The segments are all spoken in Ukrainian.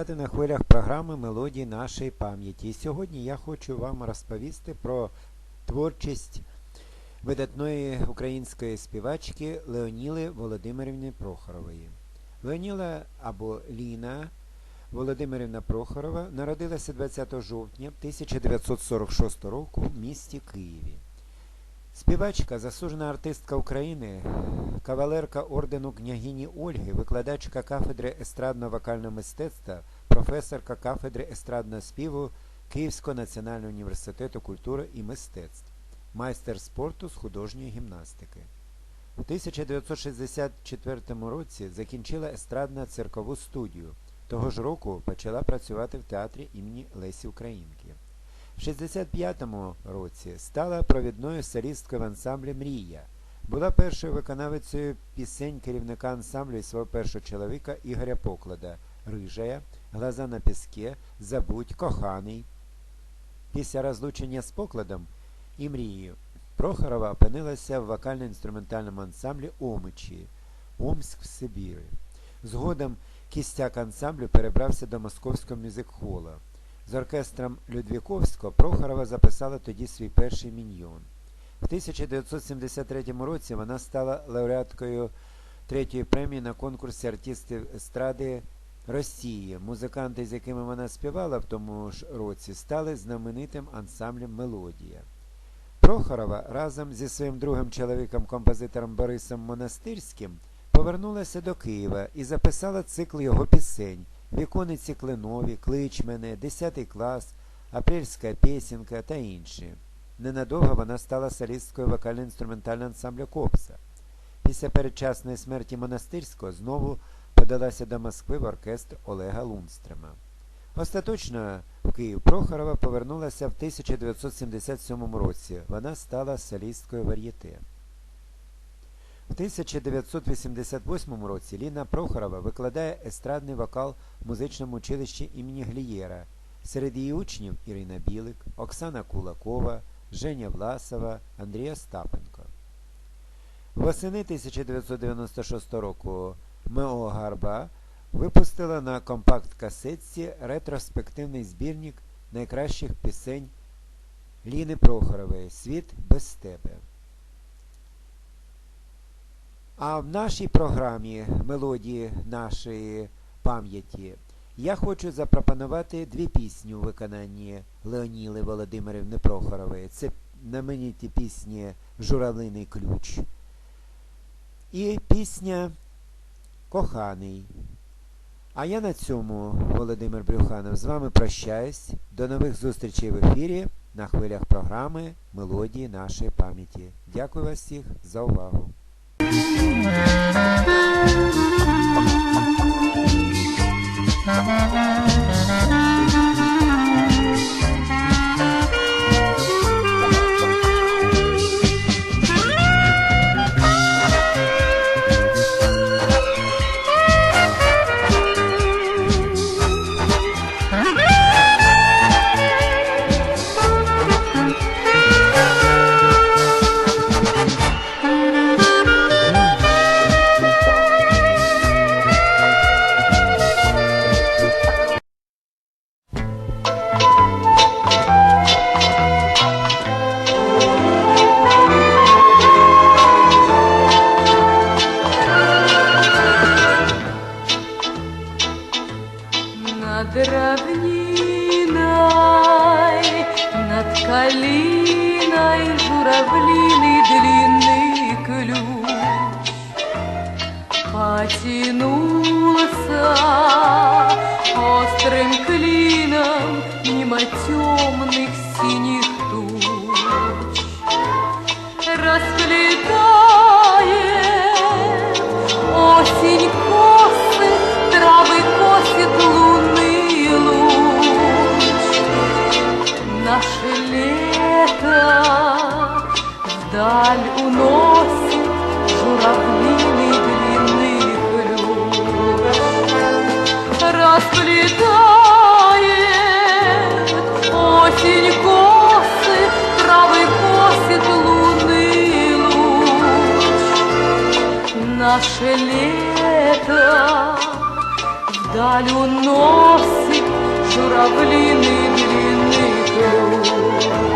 Вітати на хвилях програми Мелодії нашої пам'яті. І сьогодні я хочу вам розповісти про творчість видатної української співачки Леоніли Володимирівни Прохорової. Леоніла або Ліна Володимирівна Прохорова народилася 20 жовтня 1946 року в місті Києві. Співачка, заслужена артистка України, кавалерка ордену княгині Ольги, викладачка кафедри естрадно-вокального мистецтва, професорка кафедри естрадного співу Київського національного університету культури і мистецтв, майстер спорту з художньої гімнастики. У 1964 році закінчила естрадно циркову студію. Того ж року почала працювати в театрі імені Лесі Українки. В 65-му році стала провідною солісткою в ансамблі Мрія. Була першою виконавицею пісень керівника ансамблю і свого першого чоловіка Ігоря Поклада Рижая, Глаза на піске, Забудь, Коханий. Після розлучення з Покладом і Мрією Прохорова опинилася в вокально-інструментальному ансамблі Омичі, Омськ в Сибірі. Згодом кістяк ансамблю перебрався до московського мюзик-хола. З оркестром Людвіковського Прохорова записала тоді свій перший міньйон. В 1973 році вона стала лауреаткою третьої премії на конкурсі артистів естради Росії. Музиканти, з якими вона співала в тому ж році, стали знаменитим ансамблем Мелодія. Прохорова разом зі своїм другим чоловіком, композитором Борисом Монастирським, повернулася до Києва і записала цикл його пісень Вікониці Кленові, Клич мене, 10 клас, Апрельська пісенка та інші. Ненадовго вона стала солісткою вокально-інструментального ансамблю Копса. Після передчасної смерті монастирського знову подалася до Москви в оркестр Олега Лунстрема. Остаточно в Київ Прохорова повернулася в 1977 році. Вона стала солісткою вар'єте. В 1988 році Ліна Прохорова викладає естрадний вокал в музичному училищі імені Глієра. Серед її учнів Ірина Білик, Оксана Кулакова, Женя Власова, Андрій Остапенко. Восени 1996 року МО Гарба випустила на компакт-касетці ретроспективний збірник найкращих пісень Ліни Прохорової Світ без тебе. А в нашій програмі мелодії нашої пам'яті я хочу запропонувати дві пісні у виконанні Леоніли Володимирівни Прохорової. Це знамениті пісні Журавлиний ключ і пісня Коханий. А я на цьому, Володимир Брюханов, з вами прощаюсь. До нових зустрічей в ефірі на хвилях програми Мелодії нашої пам'яті. Дякую вас всіх за увагу. Thank you. Над равниной, над калиной Журавлиный Цветает осень косы, травы косит лунный луч. Наше лето вдаль уносит журавлиный длинный ключ.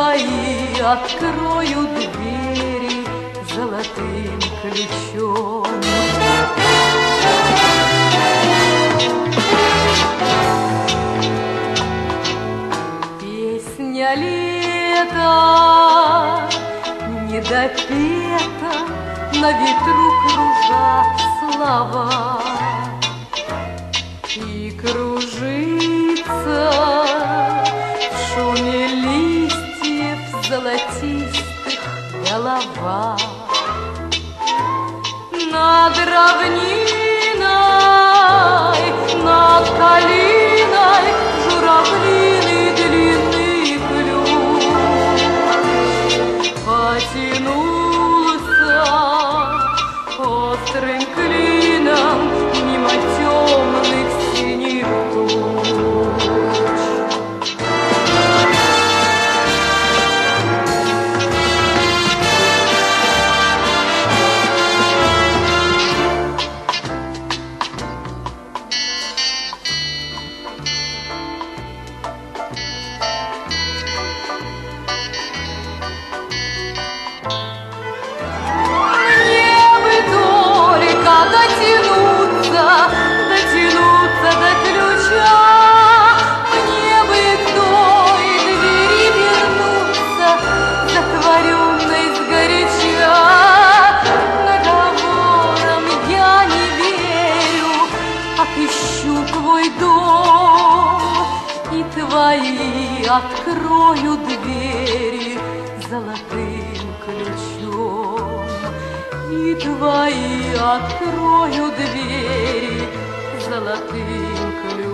твои открою двери золотым ключом. Песня лета недопета, на ветру кружат слова. Salí. мною двери золотым ключом, И твои открою двери золотым ключом.